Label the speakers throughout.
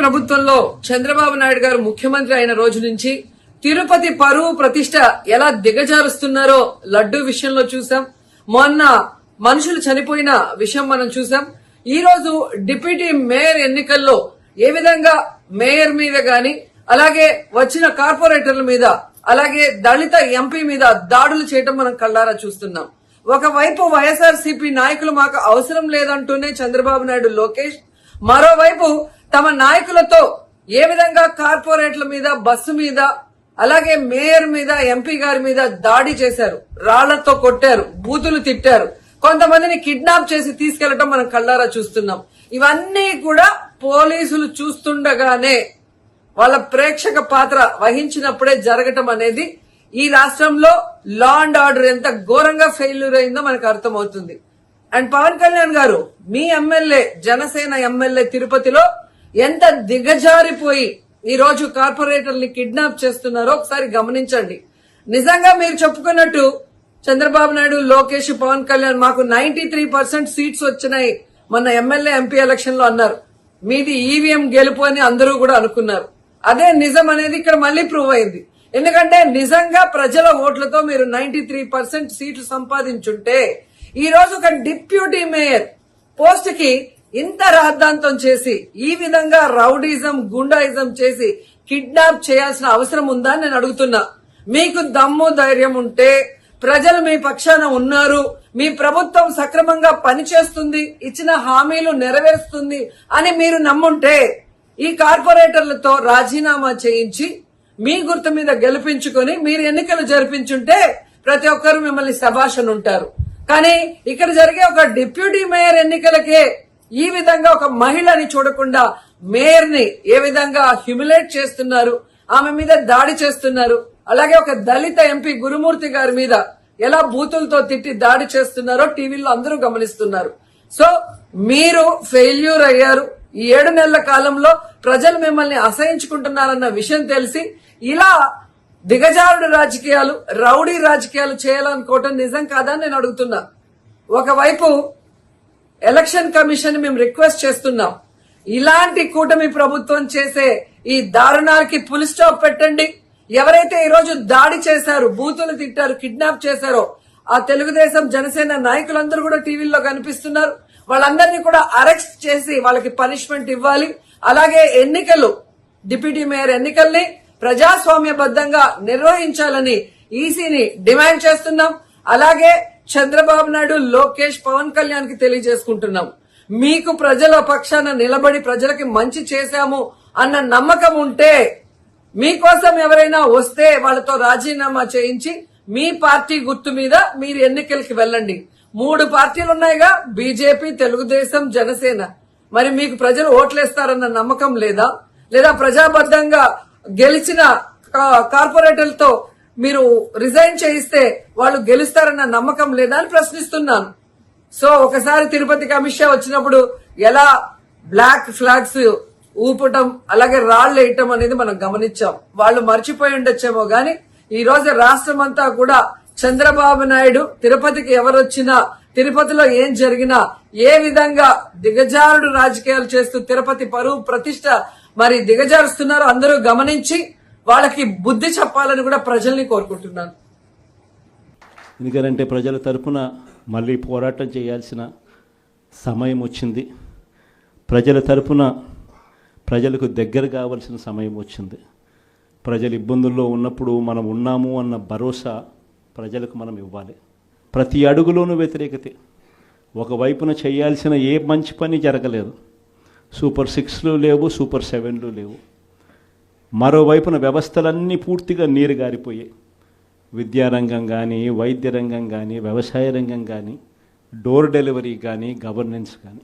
Speaker 1: ప్రభుత్వంలో చంద్రబాబు నాయుడు గారు ముఖ్యమంత్రి అయిన రోజు నుంచి తిరుపతి పరువు ప్రతిష్ట ఎలా దిగజారుస్తున్నారో లడ్డూ విషయంలో చూసాం మొన్న మనుషులు చనిపోయిన విషయం మనం చూసాం ఈ రోజు డిప్యూటీ మేయర్ ఎన్నికల్లో ఏ విధంగా మేయర్ మీద గాని అలాగే వచ్చిన కార్పొరేటర్ల మీద అలాగే దళిత ఎంపీ మీద దాడులు చేయటం మనం కళ్ళారా చూస్తున్నాం. ఒకవైపు వైఎస్ఆర్సీపీ నాయకులు మాకు అవసరం లేదంటూనే చంద్రబాబు నాయుడు లోకేష్ మరోవైపు తమ నాయకులతో ఏ విధంగా కార్పొరేట్ల మీద బస్సు మీద అలాగే మేయర్ మీద ఎంపీ గారి మీద దాడి చేశారు రాళ్ళతో కొట్టారు బూతులు తిట్టారు కొంతమందిని కిడ్నాప్ చేసి తీసుకెళ్ళడం మనం కళ్ళారా చూస్తున్నాం. ఇవన్నీ కూడా పోలీసులు చూస్తుండగానే వాళ్ళ ప్రేక్షక పాత్ర వహించినప్పుడే జరగటం అనేది ఈ రాష్ట్రంలో లా అండ్ ఆర్డర్ ఎంత ఘోరంగా ఫెయిల్యూర్ అయిందో మనకు అర్థమవుతుంది. అండ్ పవన్ కళ్యాణ్ గారు మీ ఎమ్మెల్యే జనసేన ఎమ్మెల్యే తిరుపతిలో ఎంత దిగజారిపోయి ఈరోజు కార్పొరేటర్ని కిడ్నాప్ చేస్తున్నారో ఒకసారి గమనించండి. నిజంగా మీరు చెప్పుకున్నట్టు చంద్రబాబు నాయుడు లోకేష్ పవన్ కళ్యాణ్ మాకు నైన్టీ త్రీ పర్సెంట్ సీట్స్ వచ్చినాయి మొన్న ఎమ్మెల్యే ఎంపీ ఎలక్షన్లో అన్నారు. మీది ఈవీఎం గెలుపు అని అందరూ కూడా అనుకున్నారు. అదే నిజం అనేది ఇక్కడ మళ్ళీ ప్రూవ్ అయింది. ఎందుకంటే నిజంగా ప్రజల ఓట్లతో మీరు నైన్టీ త్రీ పర్సెంట్ సీట్లు సంపాదించుంటే ఈ రోజు ఒక డిప్యూటీ మేయర్ పోస్ట్కి ఇంత రాద్ధాంతం చేసి ఈ విధంగా రౌడీజం గుండాయిజం చేసి కిడ్నాప్ చేయాల్సిన అవసరం ఉందా అని నేను అడుగుతున్నా. మీకు దమ్ము ధైర్యం ఉంటే ప్రజలు మీ పక్షాన ఉన్నారు మీ ప్రభుత్వం సక్రమంగా పనిచేస్తుంది ఇచ్చిన హామీలు నెరవేరుస్తుంది అని మీరు నమ్ముంటే ఈ కార్పొరేటర్లతో రాజీనామా చేయించి మీ గుర్తు మీద గెలిపించుకొని మీరు ఎన్నికలు జరిపించుంటే ప్రతి ఒక్కరు మిమ్మల్ని శభాషణ ఉంటారు కానీ ఇక్కడ జరిగే ఒక డిప్యూటీ మేయర్ ఎన్నికలకే ఈ విధంగా ఒక మహిళని చూడకుండా మేయర్ని ఏ విధంగా హ్యూమిలేట్ చేస్తున్నారు? ఆమె మీద దాడి చేస్తున్నారు. అలాగే ఒక దళిత ఎంపీ గురుమూర్తి గారి మీద ఎలా బూతులతో తిట్టి దాడి చేస్తున్నారో టీవీలో అందరూ గమనిస్తున్నారు. సో మీరు ఫెయిల్యూర్ అయ్యారు. ఈ ఏడు నెలల కాలంలో ప్రజలు మిమ్మల్ని అసహించుకుంటున్నారన్న విషయం తెలిసి ఇలా దిగజారుడు రాజకీయాలు రౌడీ రాజకీయాలు చేయాలనుకోవటం నిజం కాదని నేను అడుగుతున్నా. ఒకవైపు ఎలక్షన్ కమిషన్ మేము రిక్వెస్ట్ చేస్తున్నాం. ఇలాంటి కూటమి ప్రభుత్వం చేసే ఈ దారుణాలకి పులి స్టాప్ పెట్టండి. ఎవరైతే ఈరోజు దాడి చేశారు బూతులు తిట్టారు కిడ్నాప్ చేశారో ఆ తెలుగుదేశం జనసేన నాయకులందరూ కూడా టీవీల్లో కనిపిస్తున్నారు. వాళ్ళందరినీ కూడా అరెస్ట్ చేసి వాళ్ళకి పనిష్మెంట్ ఇవ్వాలి. అలాగే ఎన్నికలు డిప్యూటీ మేయర్ ఎన్నికల్ని ప్రజాస్వామ్యబద్ధంగా నిర్వహించాలని ఈసీని డిమాండ్ చేస్తున్నాం. అలాగే చంద్రబాబు నాయుడు లోకేష్ పవన్ కళ్యాణ్కి తెలియజేసుకుంటున్నాం. మీకు ప్రజల పక్షాన నిలబడి ప్రజలకి మంచి చేశాము అన్న నమ్మకం ఉంటే మీకోసం ఎవరైనా వస్తే వాళ్ళతో రాజీనామా చేయించి మీ పార్టీ గుర్తు మీద మీరు ఎన్నికలకి వెళ్ళండి. మూడు పార్టీలు ఉన్నాయిగా బీజేపీ తెలుగుదేశం జనసేన. మరి మీకు ప్రజలు ఓట్లేస్తారన్న నమ్మకం లేదా? లేదా ప్రజాబద్ధంగా గెలిచిన కా- కార్పొరేటర్లతో మీరు రిజైన్ చేయిస్తే వాళ్ళు గెలుస్తారన్న నమ్మకం లేదా అని ప్రశ్నిస్తున్నాను. సో ఒకసారి తిరుపతికి అమిత్ షా వచ్చినప్పుడు ఎలా బ్లాక్ ఫ్లాగ్స్ ఊపటం అలాగే రాళ్ళు వేయటం అనేది మనం గమనించాం. వాళ్ళు మర్చిపోయి ఉండొచ్చేమో గాని ఈ రోజు రాష్ట్రం అంతా కూడా చంద్రబాబు నాయుడు తిరుపతికి ఎవరొచ్చినా తిరుపతిలో ఏం జరిగినా ఏ విధంగా దిగజారుడు రాజకీయాలు చేస్తూ తిరుపతి పరువు ప్రతిష్ట మరి దిగజారుస్తున్నారో అందరూ గమనించి వాళ్ళకి బుద్ధి చెప్పాలని కూడా ప్రజల్ని కోరుకుంటున్నాను.
Speaker 2: ఎందుకంటే ప్రజల తరపున మళ్ళీ పోరాటం చేయాల్సిన సమయం వచ్చింది. ప్రజల తరపున ప్రజలకు దగ్గర కావాల్సిన సమయం వచ్చింది. ప్రజలు ఇబ్బందుల్లో ఉన్నప్పుడు మనం ఉన్నాము అన్న భరోసా ప్రజలకు మనం ఇవ్వాలి. ప్రతి అడుగులోనూ వ్యతిరేకతే. ఒకవైపున చేయాల్సిన ఏ మంచి పని జరగలేదు. సూపర్ సిక్స్లు లేవు సూపర్ సెవెన్లు లేవు. మరోవైపున వ్యవస్థలన్నీ పూర్తిగా నీరు గారిపోయాయి విద్యారంగం కానీ వైద్య రంగం కానీ వ్యవసాయ రంగం కానీ డోర్ డెలివరీ కానీ గవర్నెన్స్ కానీ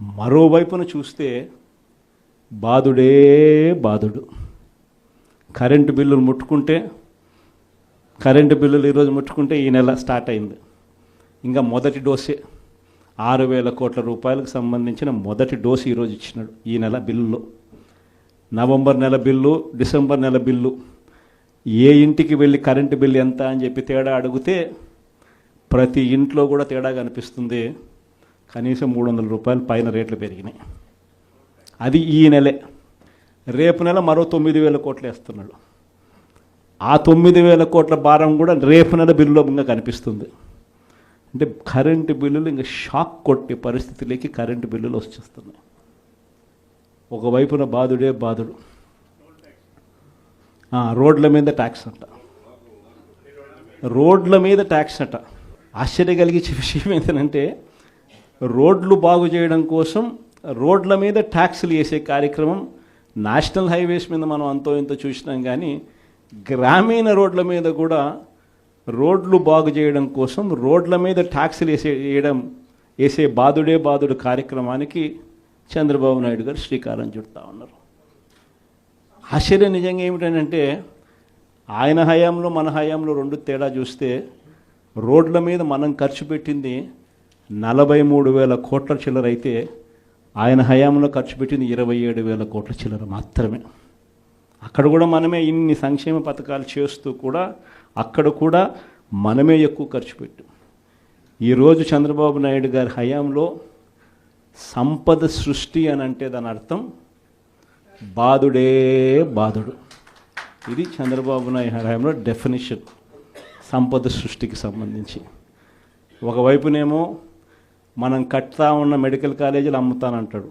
Speaker 2: మరోవైపున చూస్తే బాధుడే బాధుడు కరెంటు బిల్లులు ముట్టుకుంటే కరెంటు బిల్లులు ఈరోజు ముట్టుకుంటే ఈ నెల స్టార్ట్ అయింది. ఇంకా మొదటి డోసే. ఆరు వేల కోట్ల రూపాయలకు సంబంధించిన మొదటి డోసు ఈరోజు ఇచ్చినాడు ఈ నెల బిల్లులో. నవంబర్ నెల బిల్లు డిసెంబర్ నెల బిల్లు. ఏ ఇంటికి వెళ్ళి కరెంటు బిల్లు ఎంత అని చెప్పి తేడా అడిగితే ప్రతి ఇంట్లో కూడా తేడా కనిపిస్తుంది. కనీసం మూడు వందల రూపాయలు పైన రేట్లు పెరిగినాయి. అది ఈ నెలే. రేపు నెల మరో తొమ్మిది వేల కోట్లు వేస్తున్నాడు. ఆ తొమ్మిది వేల కోట్ల భారం కూడా రేపు నెల బిల్లులో ఇంకా కనిపిస్తుంది. అంటే కరెంటు బిల్లులు ఇంకా షాక్ కొట్టే పరిస్థితిలోకి కరెంటు బిల్లులు వచ్చేస్తున్నాయి. ఒకవైపున బాధుడే బాధుడు. రోడ్ల మీద ట్యాక్స్ అంట. రోడ్ల మీద ట్యాక్స్ అట. ఆశ్చర్య కలిగించే విషయం ఏంటంటే రోడ్లు బాగు చేయడం కోసం రోడ్ల మీద ట్యాక్స్లు వేసే కార్యక్రమం నేషనల్ హైవేస్ మీద మనం అంతో ఇంతో చూసినాం కానీ గ్రామీణ రోడ్ల మీద కూడా రోడ్లు బాగు చేయడం కోసం రోడ్ల మీద ట్యాక్స్లు వేసే వేయడం వేసే బాధుడే బాధుడు కార్యక్రమానికి చంద్రబాబు నాయుడు గారు శ్రీకారం చుడతా ఉన్నారు. ఆశ్చర్యం నిజంగా ఏమిటంటే ఆయన హయాంలో మన హయాంలో రెండు తేడా చూస్తే రోడ్ల మీద మనం ఖర్చు పెట్టింది నలభై మూడు వేల కోట్ల చిల్లర అయితే ఆయన హయాంలో ఖర్చు పెట్టింది ఇరవై ఏడు వేల కోట్ల చిల్లర మాత్రమే. అక్కడ కూడా మనమే ఇన్ని సంక్షేమ పథకాలు చేస్తూ కూడా అక్కడ కూడా మనమే ఎక్కువ ఖర్చు పెట్టాం. ఈరోజు చంద్రబాబు నాయుడు గారి హయాంలో సంపద సృష్టి అని అంటే దాని అర్థం బాధుడే బాధుడు. ఇది చంద్రబాబు నాయుడు హయాంలో డెఫినిషన్ సంపద సృష్టికి సంబంధించి. ఒకవైపునేమో మనం కడతా ఉన్న మెడికల్ కాలేజీలు అమ్ముతానంటాడు.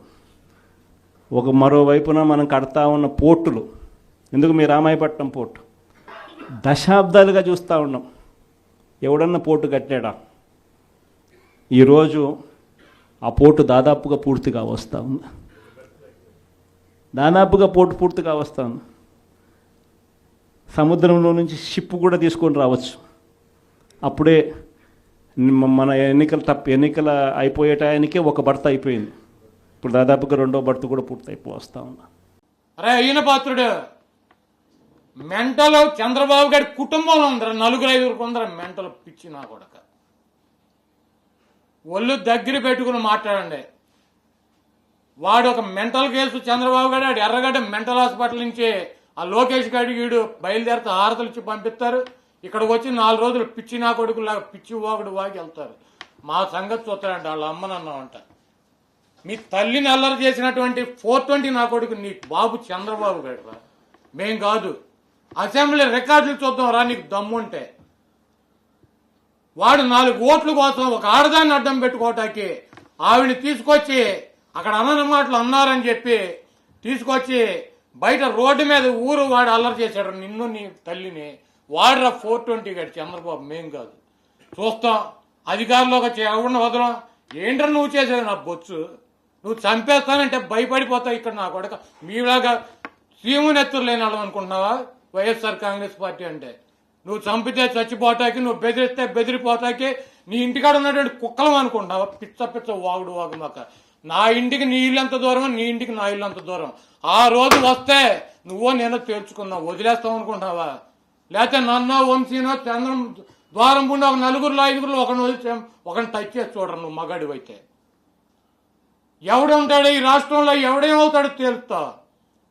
Speaker 2: ఒక మరోవైపున మనం కడతా ఉన్న పోర్టులు. ఎందుకు మీ రామాయపట్నం పోర్టు? దశాబ్దాలుగా చూస్తూ ఉన్నాం. ఎవడన్నా పోర్టు కట్టాడా? ఈరోజు ఆ పోటు దాదాపుగా పూర్తిగా వస్తూ. ఉంది దాదాపుగా పోటు పూర్తిగా వస్తూ. ఉంది సముద్రంలో నుంచి షిప్ కూడా తీసుకొని రావచ్చు. అప్పుడే మన ఎన్నికలు తప్ప ఎన్నికల అయిపోయే టయానికే ఒక భర్త అయిపోయింది. ఇప్పుడు దాదాపుగా రెండో భర్త కూడా పూర్తి అయిపోవస్తా ఉన్నా
Speaker 3: అరే అయిన పాత్రుడు. మెంటలో చంద్రబాబు గారి కుటుంబంలో ఉందరా నలుగురు ఐదుగురు కొందరు మెంటలు పిచ్చి నా కొడక. ఒళ్ళు దగ్గర పెట్టుకుని మాట్లాడండి. వాడు ఒక మెంటల్ కేసు చంద్రబాబు గారు ఆడు ఎర్రగడ్డ మెంటల్ హాస్పిటల్ నుంచి ఆ లోకేష్ గారి వీడు బయలుదేరితే హారతలు ఇచ్చి పంపిస్తారు. ఇక్కడికి వచ్చి నాలుగు రోజులు పిచ్చి నా కొడుకులాగా పిచ్చి వాగుడు వాగి వెళ్తారు. మా సంగతి చూస్తాడంట వాళ్ళ అమ్మనన్నామంట మీ తల్లిని అల్లరి చేసినటువంటి ఫోర్ ట్వంటీ నా కొడుకు నీ బాబు చంద్రబాబు గారు రా మేం కాదు. అసెంబ్లీ రికార్డులు చూద్దాం రా నీకు దమ్ముంటే. వాడు నాలుగు ఓట్ల కోసం ఒక ఆడదాన్ని అడ్డం పెట్టుకోవటానికి ఆవిడని తీసుకొచ్చి అక్కడ అనని మాటలు అన్నారని చెప్పి తీసుకొచ్చి బయట రోడ్డు మీద ఊరు వాడు అల్లరి చేశాడు. నిన్ను నీ తల్లిని వాడురా ఫోర్ ట్వంటీ గడి చంద్రబాబు. మేం కాదు. చూస్తాం. అధికారంలోకి వచ్చి ఎవరిని వదలం? ఏంట్రా నువ్వు చేసావు నా బొచ్చు. నువ్వు చంపేస్తానంటే భయపడిపోతావు ఇక్కడ నా కొడక. మీలాగా సీమునెత్తురు లేని వాళ్ళం అనుకుంటున్నావా? వైఎస్ఆర్ కాంగ్రెస్ పార్టీ అంటే. నువ్వు చంపితే చచ్చిపోతాకి నువ్వు బెదిరిస్తే బెదిరిపోతాకి నీ ఇంటికాడ ఉన్నటువంటి కుక్కలం అనుకుంటున్నావా పిచ్చ పిచ్చ వాగుడు వాగు మాక నా ఇంటికి నీ ఇల్లు ఎంత దూరం నీ ఇంటికి నా ఇల్లు అంత దూరం. ఆ రోజు వస్తే నువ్వో నేను తేల్చుకున్నావు వదిలేస్తావు అనుకుంటున్నావా లేకపోతే నన్న వంశీనో చంద్రం ద్వారం పుండి ఒక నలుగురులో ఐదుగురులో ఒకరిని వదిలి ఒకరిని టచ్ చేసి చూడరు నువ్వు మగాడివైతే. ఉంటాడు ఈ రాష్ట్రంలో? ఎవడేమవుతాడో తేలుస్తా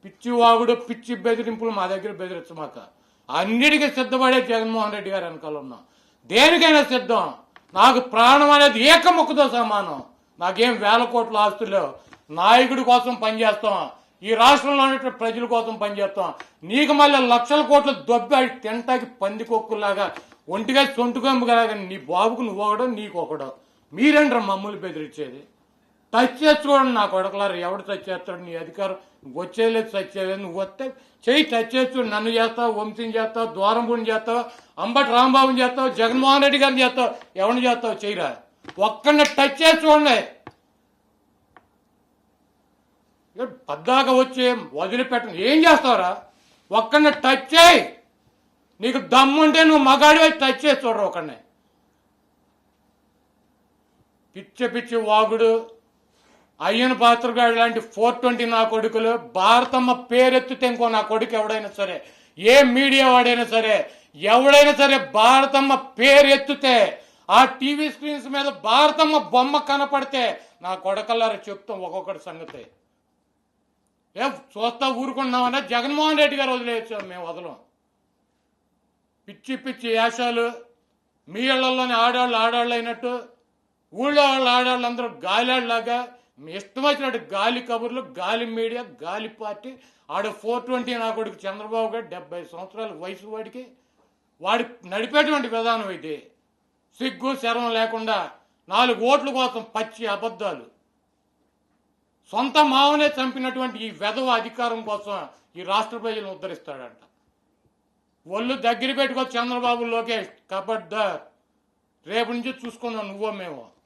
Speaker 3: పిచ్చి వాగుడు పిచ్చి బెదిరింపులు మా దగ్గర బెదిరించమాక. అన్నిటికీ సిద్ధపడే జగన్మోహన్ రెడ్డి గారు వెనకాల ఉన్నాం. దేనికైనా సిద్ధం. నాకు ప్రాణం అనేది ఏకముక్కుతో సమానం. నాకేం వేల కోట్ల ఆస్తులు నాయకుడి కోసం పనిచేస్తాం. ఈ రాష్ట్రంలో ఉన్నటువంటి ప్రజల కోసం పనిచేస్తాం. నీకు మళ్ళీ లక్షల కోట్ల దొబ్బి తింటాకి పందికొక్కులాగా ఒంటిగా సొంటుకొంపులాగా నీ బాబుకు నువ్వు ఒకడో నీకు ఒకడో. మీరేంట్రా మమ్మల్ని బెదిరించేది. టచ్ చేసుకోండి చూడండి నా కొడకలారు ఎవడు టచ్ చేస్తాడు నీ అధికారం. వచ్చేయలేదు టచ్ చేయలేదు నువ్వు వస్తే చెయ్యి టచ్ చేసి నన్ను చేస్తావు? వంశీని చేస్తావు? ద్వారంపుని చేస్తావు? అంబటి రాంబాబుని చేస్తావు? జగన్మోహన్ రెడ్డి గారిని చేస్తావు? ఎవరిని చేస్తావు చెయ్యరా. ఒక్కడిని టచ్ చేసుకోండి పద్దాక వచ్చి వదిలిపెట్టను. ఏం చేస్తావురా? ఒక్కడిని టచ్ చేయి. నీకు దమ్ముంటే నువ్వు మగాడివై టచ్ చేసి చూడరు ఒకడిని పిచ్చి పిచ్చి వాగుడు అయ్యన పాత్రగాడు లాంటి ఫోర్ ట్వంటీ నా కొడుకులు భారతమ్మ పేరెత్తితే ఇంకో నా కొడుకు ఎవడైనా సరే ఏ మీడియా వాడైనా సరే ఎవడైనా సరే భారతమ్మ పేరు ఎత్తితే ఆ టీవీ స్క్రీన్స్ మీద భారతమ్మ బొమ్మ కనపడితే నా కొడకల్లారా చెప్తాం ఒక్కొక్కటి సంగతి. ఏ చూస్తా ఊరుకున్నామన్నా జగన్మోహన్ రెడ్డి గారు వదిలేయచ్చు మేము వదలం. పిచ్చి పిచ్చి వేషాలు మీ ఇళ్ళలోని ఆడాళ్ళు ఆడాళ్ళు అయినట్టు ఊళ్ళో వాళ్ళ ఆడాళ్ళందరూ గాలిలాగా మీ ఇష్టం వచ్చినట్టు గాలి కబుర్లు గాలి మీడియా గాలి పార్టీ ఆడ ఫోర్ ట్వంటీ నా కొడుకు చంద్రబాబు గారు డెబ్బై సంవత్సరాల వయసు వాడికి. వాడి నడిపేటువంటి విధానం ఇది. సిగ్గు శరం లేకుండా నాలుగు ఓట్ల కోసం పచ్చి అబద్ధాలు. సొంత మావనే చంపినటువంటి ఈ వెధవ అధికారం కోసం ఈ రాష్ట్ర ప్రజలను ఉద్ధరిస్తాడంట. ఒళ్ళు దగ్గర పెట్టుకో చంద్రబాబు లోకేష్ కబడ్దార్. రేపు నుంచి చూసుకుందాం నువ్వో మేము.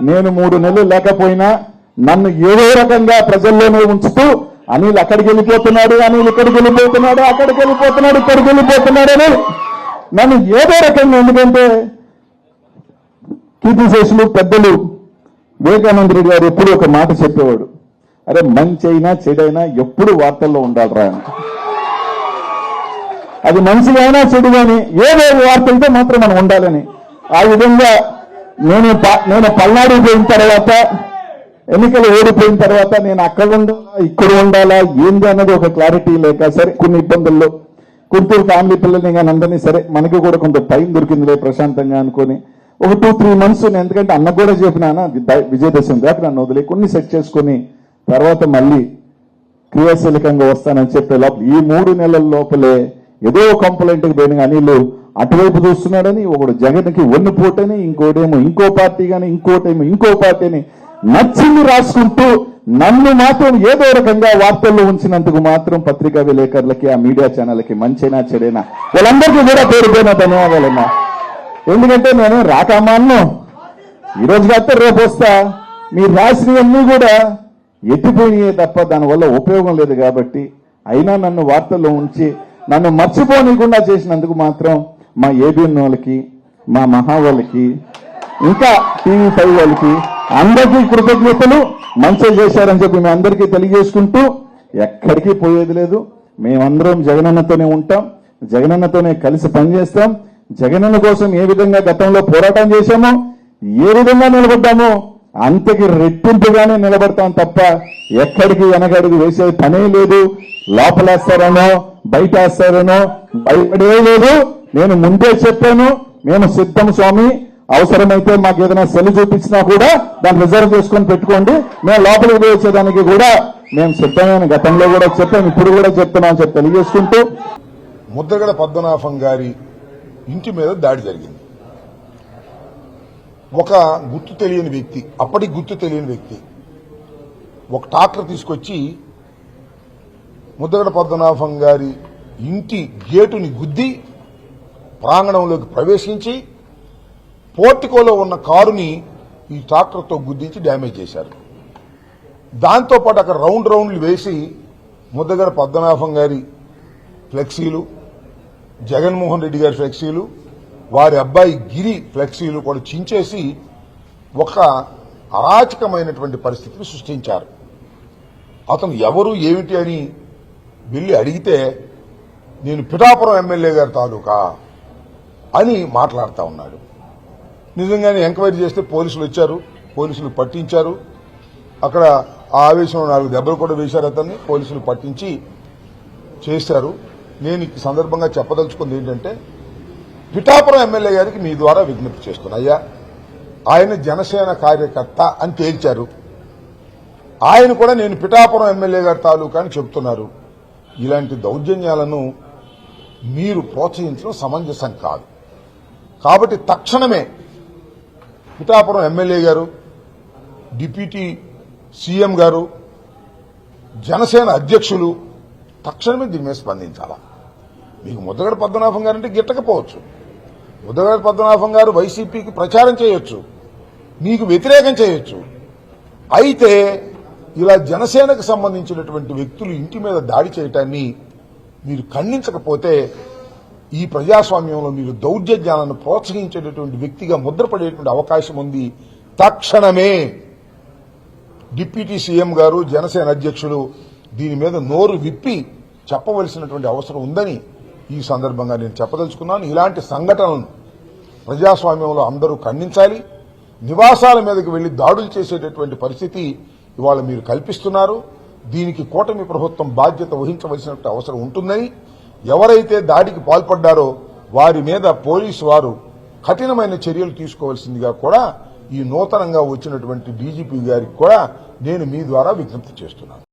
Speaker 4: నేను మూడు నెలలు లేకపోయినా నన్ను ఏదో రకంగా ప్రజల్లోనే ఉంచుతూ అనిల్ అక్కడికి వెళ్ళిపోతున్నాడు అనిల్ ఇక్కడికి వెళ్ళిపోతున్నాడు అక్కడికి వెళ్ళిపోతున్నాడు ఇక్కడికి వెళ్ళిపోతున్నాడు అని నన్ను ఏదో రకంగా ఎందుకంటే కీర్తిశేషులు పెద్దలు వివేకానంద రెడ్డి గారు ఎప్పుడు ఒక మాట చెప్పేవాడు. అరే మంచి అయినా చెడైనా ఎప్పుడు వార్తల్లో ఉండాలిరా రా అది చెడు చెడుగాని ఏదో వార్తలతో మాత్రం మనం ఉండాలని. ఆ విధంగా నేను ప- నేను పల్నాడు పోయిన తర్వాత ఎన్నికలు ఓడిపోయిన తర్వాత నేను అక్కడ ఉండాలా ఇక్కడ ఉండాలా ఏంది అన్నది ఒక క్లారిటీ లేక సరే కొన్ని ఇబ్బందుల్లో గుంటూరు ఫ్యామిలీ పిల్లల్ని కానీ అందరినీ సరే మనకి కూడా కొంత టైం దొరికిందిలే ప్రశాంతంగా అనుకొని ఒక టూ త్రీ మంత్స్ నేను ఎందుకంటే అన్న కూడా చెప్పినానా విజయదశమి దాకా నన్ను వదిలే కొన్ని సెట్ చేసుకొని తర్వాత మళ్ళీ క్రియాశీలకంగా వస్తానని చెప్పే లోపల ఈ మూడు నెలల లోపలే ఏదో కంప్లైంట్ పోయిన అనిల్ అటువైపు చూస్తున్నాడని ఒకడు జగన్కి వన్నుపోటని ఇంకోటేమో ఇంకో పార్టీ కానీ ఇంకోటేమో ఇంకో పార్టీని నచ్చింది రాసుకుంటూ నన్ను మాత్రం ఏదో రకంగా వార్తల్లో ఉంచినందుకు మాత్రం పత్రికా విలేకరులకి ఆ మీడియా ఛానల్కి మంచైనా చెడైనా? వాళ్ళందరికీ కూడా పేరు పోయిన ధన్యవాదాలన్నా ఎందుకంటే నేను రాకమాన్ను. ఈ రోజు కాస్తే రేపు వస్తా. మీరు రాసినవన్నీ కూడా ఎత్తిపోయినాయే తప్ప దానివల్ల ఉపయోగం లేదు కాబట్టి అయినా నన్ను వార్తల్లో ఉంచి నన్ను మర్చిపోనికుండా చేసినందుకు మాత్రం మా ఏబిఎన్ వాళ్ళకి మా మహా వాళ్ళకి ఇంకా టీవీ ఫైవ్ వాళ్ళకి అందరికీ కృతజ్ఞతలు. మంచిగా చేశారని చెప్పి మీ అందరికీ తెలియజేసుకుంటూ ఎక్కడికి పోయేది లేదు. మేమందరం జగనన్నతోనే ఉంటాం. జగనన్నతోనే కలిసి పనిచేస్తాం. జగనన్న కోసం ఏ విధంగా గతంలో పోరాటం చేశామో ఏ విధంగా నిలబడ్డామో అంతకి రెట్టింపుగానే నిలబడతాం తప్ప ఎక్కడికి వెనకడుగు వేసే పనే లేదు. లోపలేస్తారనో బయట వేస్తారనో భయపడే లేదు నేను ముందే చెప్పాను మేము సిద్ధం స్వామి. అవసరమైతే మాకు ఏదైనా సెల్ చూపించినా కూడా దాన్ని రిజర్వ్ చేసుకొని పెట్టుకోండి. మేము లోపలికి పోయి వచ్చేదానికి కూడా మేము సిద్ధమైన గతంలో కూడా చెప్పాము ఇప్పుడు కూడా చెప్తున్నాం చెప్పి తెలియజేసుకుంటూ.
Speaker 5: ముద్రగడ పద్మనాభం గారి ఇంటి మీద దాడి జరిగింది. ఒక గుర్తు తెలియని వ్యక్తి అప్పటికి గుర్తు తెలియని వ్యక్తి ఒక ట్రాక్టర్ తీసుకొచ్చి ముద్రగడ పద్మనాభం గారి ఇంటి గేటుని గుద్ది ప్రాంగణంలోకి ప్రవేశించి పోర్టికోలో ఉన్న కారుని ఈ ట్రాక్టర్తో గుద్దించి డ్యామేజ్ చేశారు. దాంతోపాటు అక్కడ రౌండ్ రౌండ్లు వేసి ముద్దగడ పద్మనాభం గారి ఫ్లెక్సీలు జగన్మోహన్ రెడ్డి గారి ఫ్లెక్సీలు వారి అబ్బాయి గిరి ఫ్లెక్సీలు కూడా చించేసి ఒక అరాచకమైనటువంటి పరిస్థితిని సృష్టించారు. అతను ఎవరు ఏమిటి అని వెళ్ళి అడిగితే నేను పిఠాపురం ఎమ్మెల్యే గారి తాలూకా? అని మాట్లాడుతూ ఉన్నాడు. నిజంగానే ఎంక్వైరీ చేస్తే పోలీసులు వచ్చారు పోలీసులు పట్టించారు. అక్కడ ఆ ఆవేశంలో నాలుగు దెబ్బలు కూడా వేశారు అతన్ని పోలీసులు పట్టించి చేశారు. నేను ఈ సందర్భంగా చెప్పదలుచుకుంది ఏంటంటే పిఠాపురం ఎమ్మెల్యే గారికి మీ ద్వారా విజ్ఞప్తి చేస్తున్నా. అయ్యా ఆయన జనసేన కార్యకర్త అని తేల్చారు. ఆయన కూడా నేను పిఠాపురం ఎమ్మెల్యే గారి తాలూకా అని చెబుతున్నారు. ఇలాంటి దౌర్జన్యాలను మీరు ప్రోత్సహించడం సమంజసం కాదు. కాబట్టి తక్షణమే పిఠాపురం ఎమ్మెల్యే గారు డిప్యూటీ సీఎం గారు జనసేన అధ్యక్షులు తక్షణమే దీని మీద స్పందించాలా? మీకు ముద్దగడ పద్మనాభం గారు అంటే గిట్టకపోవచ్చు. ముద్దగడ పద్మనాభం గారు వైసీపీకి ప్రచారం చేయొచ్చు. మీకు వ్యతిరేకం చేయొచ్చు. అయితే ఇలా జనసేనకు సంబంధించినటువంటి వ్యక్తులు ఇంటి మీద దాడి చేయటాన్ని మీరు ఖండించకపోతే ఈ ప్రజాస్వామ్యంలో మీరు దౌర్జన్యాలను ప్రోత్సహించేటటువంటి వ్యక్తిగా ముద్రపడేటువంటి అవకాశం ఉంది. తక్షణమే డిప్యూటీ సీఎం గారు జనసేన అధ్యక్షులు దీని మీద నోరు విప్పి చెప్పవలసినటువంటి అవసరం ఉందని ఈ సందర్భంగా నేను చెప్పదలుచుకున్నాను. ఇలాంటి సంఘటనలను ప్రజాస్వామ్యంలో అందరూ ఖండించాలి. నివాసాల మీదకి వెళ్ళి దాడులు చేసేటటువంటి పరిస్థితి ఇవాళ మీరు కల్పిస్తున్నారు. దీనికి కూటమి ప్రభుత్వం బాధ్యత వహించవలసిన అవసరం ఉంటుందని ఎవరైతే దాడికి పాల్పడ్డారో వారి మీద పోలీసు వారు కఠినమైన చర్యలు తీసుకోవాల్సిందిగా కూడా ఈ నూతనంగా వచ్చినటువంటి డీజీపీ గారికి కూడా నేను మీ ద్వారా విజ్ఞప్తి చేస్తున్నాను.